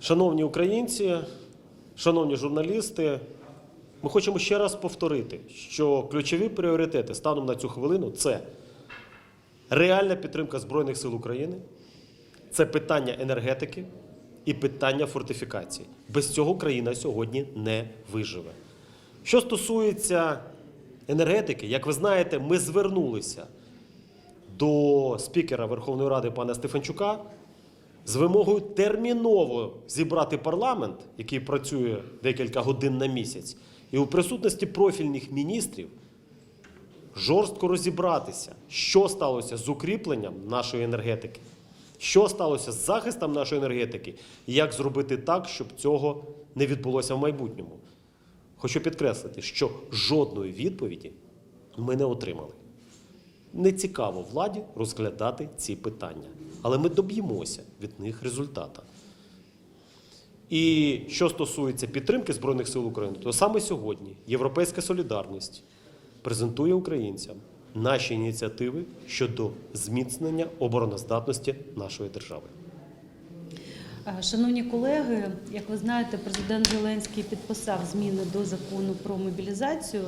Шановні українці, шановні журналісти, ми хочемо ще раз повторити, що ключові пріоритети станом на цю хвилину це реальна підтримка Збройних сил України, це питання енергетики і питання фортифікації. Без цього країна сьогодні не виживе. Що стосується енергетики, як ви знаєте, ми звернулися до спікера Верховної Ради пана Стефанчука з вимогою терміново зібрати парламент, який працює декілька годин на місяць, і у присутності профільних міністрів жорстко розібратися, що сталося з укріпленням нашої енергетики, що сталося з захистом нашої енергетики, і як зробити так, щоб цього не відбулося в майбутньому. Хочу підкреслити, що жодної відповіді ми не отримали. Не цікаво владі розглядати ці питання, але ми доб'ємося від них результата. І що стосується підтримки Збройних сил України, то саме сьогодні Європейська солідарність презентує українцям наші ініціативи щодо зміцнення обороноздатності нашої держави. Е, Шановні колеги, як ви знаєте, президент Зеленський підписав зміни до закону про мобілізацію,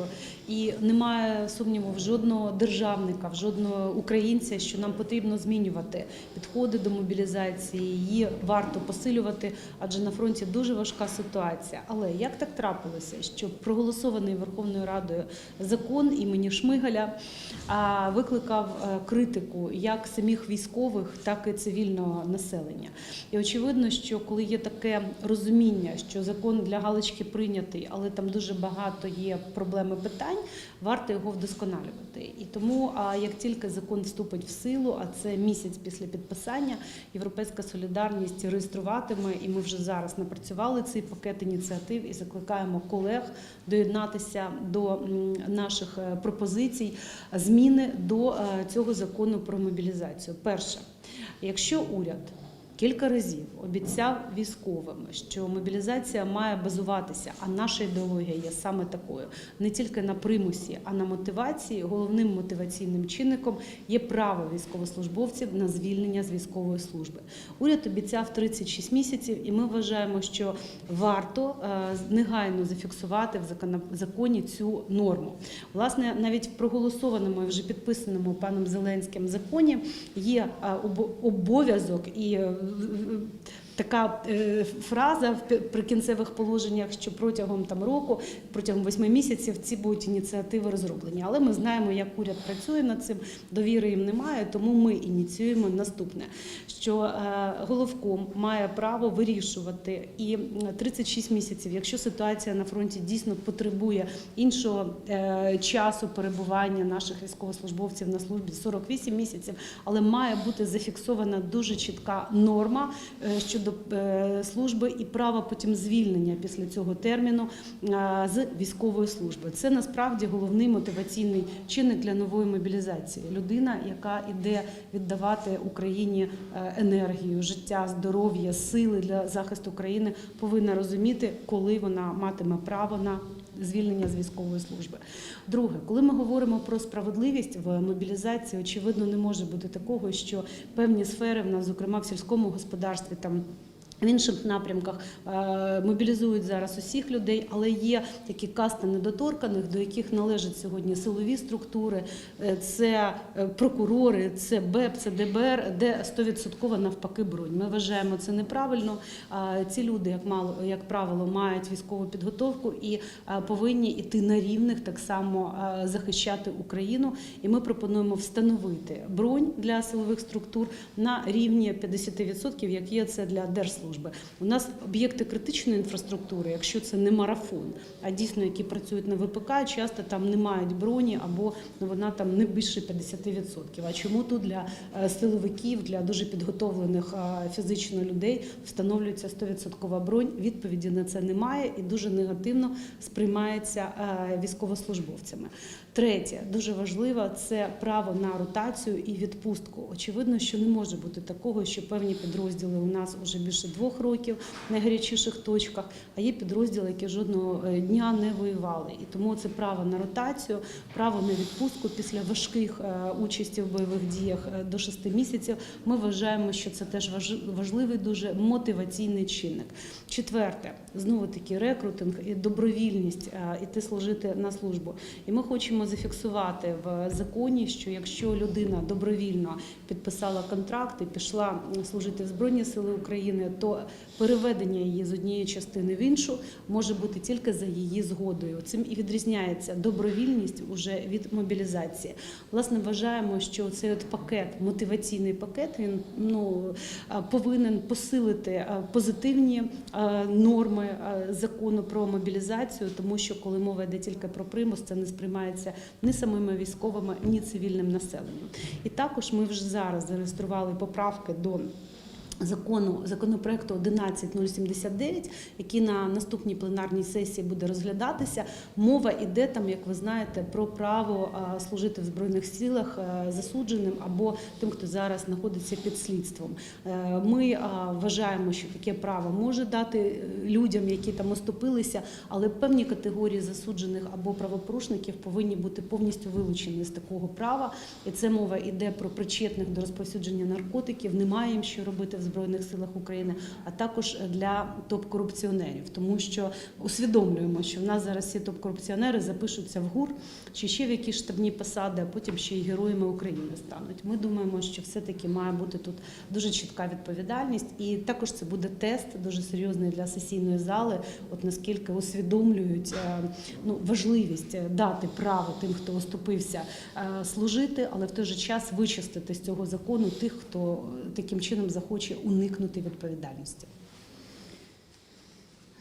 і немає сумніву в жодного державника, в жодного українця, що нам потрібно змінювати підходи до мобілізації. Її варто посилювати, адже на фронті дуже важка ситуація. Але як так трапилося, що проголосований Верховною Радою закон імені Шмигаля викликав е, критику як самих військових, так і цивільного населення. І очевидно, що коли є таке розуміння, що закон для галочки прийнятий, але там дуже багато є проблем і питань, варто його вдосконалювати. І тому, як тільки закон вступить в силу, а це місяць після підписання, Європейська солідарність реєструватиме, і ми вже зараз напрацювали цей пакет ініціатив і закликаємо колег доєднатися до наших е, пропозицій зміни до е, цього закону про мобілізацію. Перше, якщо уряд кілька разів обіцяв військовим, що мобілізація має базуватися, а наша ідеологія є саме такою, не тільки на примусі, а на мотивації. Головним мотиваційним чинником є право військовослужбовців на звільнення з військової служби. Уряд обіцяв 36 місяців, і ми вважаємо, що варто е, негайно зафіксувати в законі цю норму. Власне, навіть в проголосованому і вже підписаному паном Зеленським законі є е, обов'язок і uh, така е, фраза в прикінцевих положеннях, що протягом там року, протягом восьми місяців ці будуть ініціативи розроблені. Але ми знаємо, як уряд працює над цим, довіри їм немає, тому ми ініціюємо наступне: що е, головком має право вирішувати і м, 36 місяців, якщо ситуація на фронті дійсно потребує іншого е, часу перебування наших військовослужбовців на службі 48 місяців, але має бути зафіксована дуже чітка норма щодо е, служби і права потім звільнення після цього терміну е, з військової служби. Це насправді головний мотиваційний чинник для нової мобілізації. Людина, яка іде віддавати Україні е, енергію, життя, здоров'я, сили для захисту країни, повинна розуміти, коли вона матиме право на звільнення з військової служби. Друге, коли ми говоримо про справедливість в мобілізації, очевидно, не може бути такого, що певні сфери в нас, зокрема в сільському господарстві, там. В інших напрямках е, мобілізують зараз усіх людей, але є такі касти недоторканих, до яких належать сьогодні силові структури, е, це е, прокурори, це БЕП, це ДБР, де 100% навпаки бронь. Ми вважаємо це неправильно. Ці люди, як мало як правило, мають військову підготовку і повинні йти на рівних так само захищати Україну. І ми пропонуємо встановити бронь для силових структур на рівні 50%, як є це для держслужби. У нас об'єкти критичної інфраструктури, якщо це не марафон, а дійсно які працюють на ВПК, часто там не мають броні або ну, вона там не більше 50%. А чому тут для е, силовиків, для дуже підготовлених е, фізично людей встановлюється 100% бронь? Відповіді на це немає і дуже негативно сприймається е, військовослужбовцями. Третє, дуже важливо, це право на ротацію і відпустку. Очевидно, що не може бути такого, що певні підрозділи у нас вже більше двох років в найгарячіших точках, а є підрозділи, які жодного е, дня не воювали. І тому це право на ротацію, право на відпустку після важких е, участі в бойових діях е, до 6 місяців. Ми вважаємо, що це теж важ- важливий дуже мотиваційний чинник. Четверте, знову таки рекрутинг і добровільність е, іти служити на службу. І ми хочемо зафіксувати в законі, що якщо людина добровільно підписала контракт і пішла служити в Збройні Сили України, то переведення її з однієї частини в іншу може бути тільки за її згодою. Цим і відрізняється добровільність уже від мобілізації. Власне, вважаємо, що цей от пакет, мотиваційний пакет, він ну е, повинен посилити е, позитивні е, е, закону про мобілізацію, тому що коли мова йде тільки про примус, це не сприймається ні самими військовими, ні цивільним населенням. І також ми вже зараз зареєстрували поправки до. Закону законопроекту 11079, який на наступній пленарній сесії буде розглядатися. Мова іде там, як ви знаєте, про право служити в збройних силах засудженим або тим, хто зараз знаходиться під слідством. Е, Ми вважаємо, що таке право може дати е, людям, які там оступилися, але певні категорії засуджених або правопорушників повинні бути повністю вилучені з такого права. І це мова йде про причетних до розповсюдження наркотиків. Немає їм що робити в збройних силах України, а також для топ-корупціонерів, тому що усвідомлюємо, що в нас зараз всі топ-корупціонери запишуться в ГУР чи ще в якісь штабні посади, а потім ще й героями України стануть. Ми думаємо, що все-таки має бути тут дуже чітка відповідальність, і також це буде тест дуже серйозний для сесійної зали. От наскільки усвідомлюють е, ну важливість е, дати право тим, хто оступився е, служити, але в той же час вичистити з цього закону тих, хто таким чином захоче уникнути відповідальності.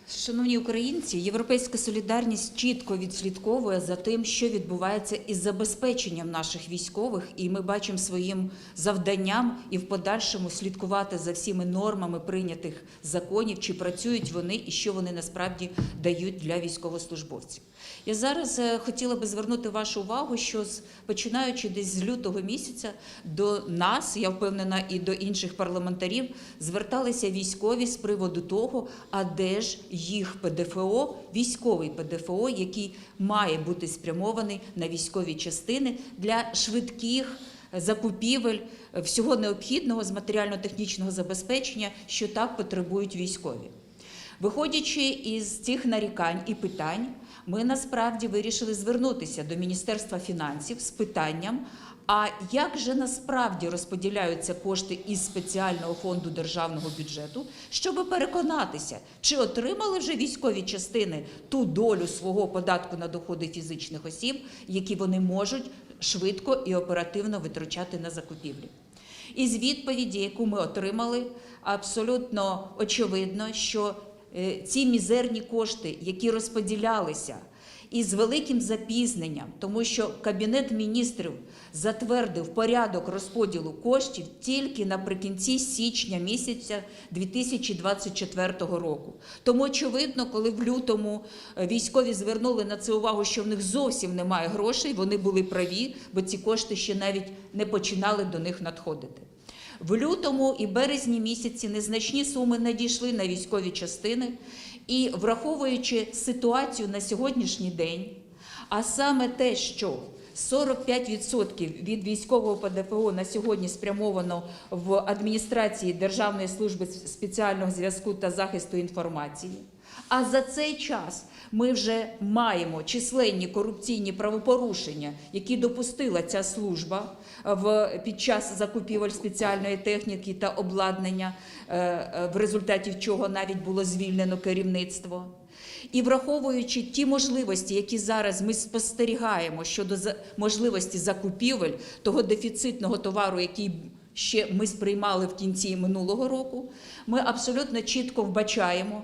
Шановні українці, європейська солідарність чітко відслідковує за тим, що відбувається із забезпеченням наших військових, і ми бачимо своїм завданням і в подальшому слідкувати за всіми нормами прийнятих законів, чи працюють вони і що вони насправді дають для військовослужбовців. Я зараз е, хотіла би звернути вашу увагу, що починаючи десь з лютого місяця до нас, я впевнена, і до інших парламентарів зверталися військові з приводу того, а де ж їх ПДФО, військовий ПДФО, який має бути спрямований на військові частини для швидких закупівель е, всього необхідного з матеріально-технічного забезпечення, що так потребують військові. Виходячи із цих нарікань і питань, ми насправді вирішили звернутися до Міністерства фінансів з питанням. А як же насправді розподіляються кошти із спеціального фонду державного бюджету, щоб переконатися, чи отримали вже військові частини ту долю свого податку на доходи фізичних осіб, які вони можуть швидко і оперативно витрачати на закупівлі? Із відповіді, яку ми отримали, абсолютно очевидно, що ці мізерні кошти, які розподілялися із великим запізненням, тому що Кабінет міністрів затвердив порядок розподілу коштів тільки наприкінці січня місяця 2024 року. Тому очевидно, коли в лютому е, військові звернули на це увагу, що в них зовсім немає грошей, вони були праві, бо ці кошти ще навіть не починали до них надходити. В лютому і березні місяці незначні суми надійшли на військові частини, і враховуючи ситуацію на сьогоднішній день, а саме те, що 45% від військового ПДФО на сьогодні спрямовано в адміністрації Державної служби спеціального зв'язку та захисту інформації. А за цей час ми вже маємо численні корупційні правопорушення, які допустила ця служба в під час закупівель спеціальної техніки та обладнання, е, е, в результаті чого навіть було звільнено керівництво. І враховуючи ті можливості, які зараз ми спостерігаємо щодо можливості закупівель того дефіцитного товару, який ще ми сприймали в кінці минулого року, ми абсолютно чітко вбачаємо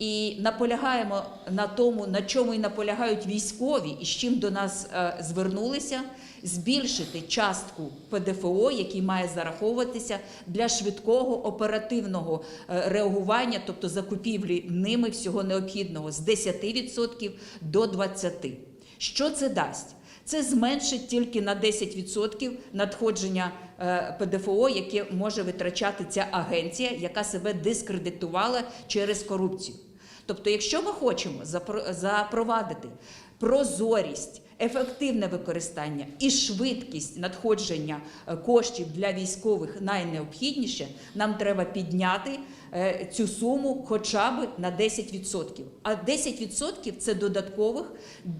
і наполягаємо на тому, на чому і наполягають військові, і з чим до нас е, звернулися, збільшити частку ПДФО, який має зараховуватися для швидкого оперативного е, реагування, тобто закупівлі ними всього необхідного з 10% до 20%. Що це дасть? Це зменшить тільки на 10% надходження е, ПДФО, яке може витрачати ця агенція, яка себе дискредитувала через корупцію. Тобто, якщо ми хочемо запровадити прозорість, ефективне використання і швидкість надходження е, коштів для військових найнеобхідніше, нам треба підняти е, цю суму хоча б на 10%. А 10% це додаткових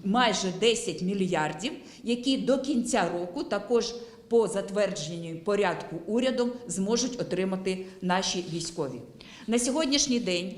майже 10 мільярдів, які до кінця року також по затвердженню порядку урядом зможуть отримати наші військові. На сьогоднішній день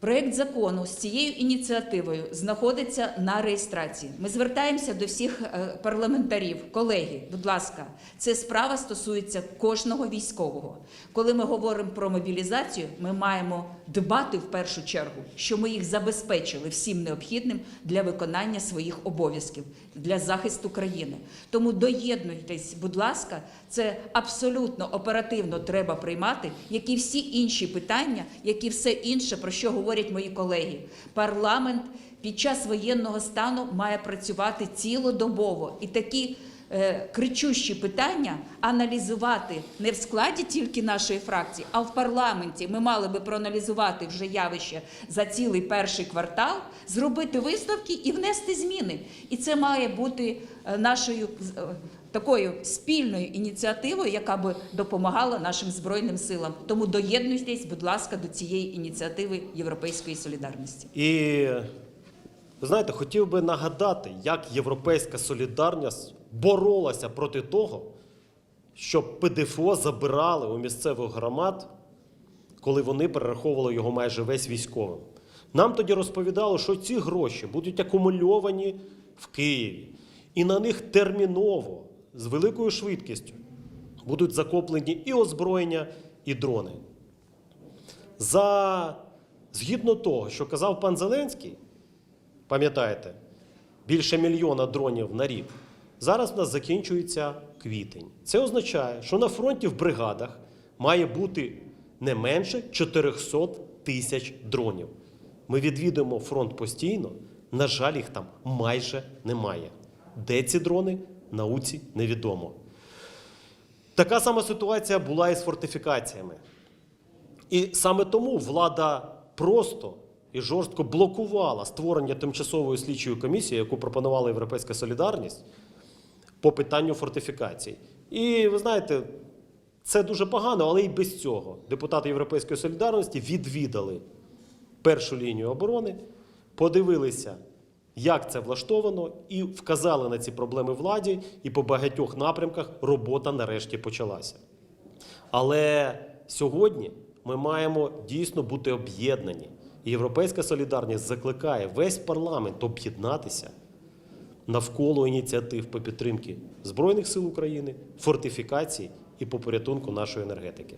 Проект закону з цією ініціативою знаходиться на реєстрації. Ми звертаємося до всіх е, парламентарів, колеги. Будь ласка, це справа стосується кожного військового. Коли ми говоримо про мобілізацію, ми маємо дбати в першу чергу, що ми їх забезпечили всім необхідним для виконання своїх обов'язків для захисту країни. Тому доєднуйтесь, будь ласка, це абсолютно оперативно треба приймати, як і всі інші питання, як і все інше, про що говорять мої колеги. Парламент під час воєнного стану має працювати цілодобово і такі. Е, Кричущі питання аналізувати не в складі тільки нашої фракції, а в парламенті. Ми мали би проаналізувати вже явище за цілий перший квартал, зробити висновки і внести зміни. І це має бути е, нашою е, такою спільною ініціативою, яка би допомагала нашим збройним силам. Тому доєднуйтесь, будь ласка, до цієї ініціативи Європейської солідарності. І ви знаєте, хотів би нагадати, як Європейська солідарність боролася проти того, щоб ПДФО забирали у місцевих громад, коли вони перераховували його майже весь військовим. Нам тоді розповідали, що ці гроші будуть акумульовані в Києві, і на них терміново, з великою швидкістю, будуть закоплені і озброєння, і дрони. За згідно того, що казав пан Зеленський, пам'ятаєте, більше мільйона дронів на рік. Зараз в нас закінчується квітень. Це означає, що на фронті в бригадах має бути не менше 400 тисяч дронів. Ми відвідуємо фронт постійно. На жаль, їх там майже немає. Де ці дрони? Науці невідомо. Така сама ситуація була і з фортифікаціями. І саме тому влада просто і жорстко блокувала створення тимчасової слідчої комісії, яку пропонувала Європейська солідарність по питанню фортифікацій. І ви знаєте, це дуже погано, але і без цього депутати Європейської солідарності відвідали першу лінію оборони, подивилися, як це влаштовано, і вказали на ці проблеми владі, і по багатьох напрямках робота нарешті почалася. Але сьогодні ми маємо дійсно бути об'єднані. Європейська солідарність закликає весь парламент об'єднатися навколо ініціатив по підтримці Збройних сил України, фортифікації і по порятунку нашої енергетики.